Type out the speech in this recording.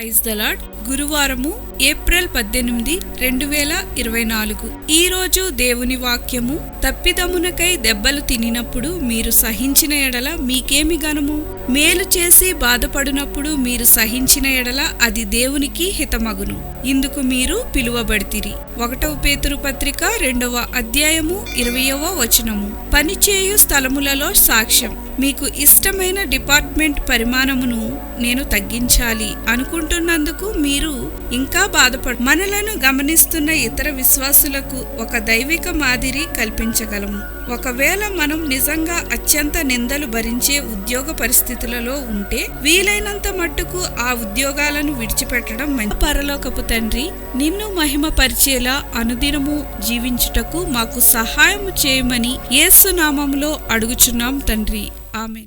Praise the Lord గురువారము April పద్దెనిమిది రెండు వేల ఇరవై నాలుగు. ఈ రోజు దేవుని వాక్యము తప్పిదమునకై దెబ్బలు తినినప్పుడు మీరు సహించిన ఎడల మీకేమి గనము మేలు చేసి బాధపడినప్పుడు మీరు సహించిన ఎడల అది దేవునికి హితమగును. ఇందుకు మీరు పిలువబడితిరి. ఒకటవ పేతురు పత్రిక రెండవ అధ్యాయము ఇరవయవ వచనము. పనిచేయు స్థలములలో సాక్ష్యం. మీకు ఇష్టమైన డిపార్ట్మెంట్ పరిమాణమును నేను తగ్గించాలి అనుకుంటున్నాను. వింటున్నందుకు మీరు ఇంకా బాధపడు మనలను గమనిస్తున్న ఇతర విశ్వాసులకు ఒక దైవిక మాదిరి కల్పించగలము. ఒకవేళ మనం నిజంగా అత్యంత నిందలు భరించే ఉద్యోగ పరిస్థితులలో ఉంటే వీలైనంత మట్టుకు ఆ ఉద్యోగాలను విడిచిపెట్టడం మంచి పరలోకపు తండ్రి నిన్ను మహిమపరిచేలా అనుదినము జీవించుటకు మాకు సహాయము చేయమని యేసు అడుగుచున్నాం తండ్రి. ఆమె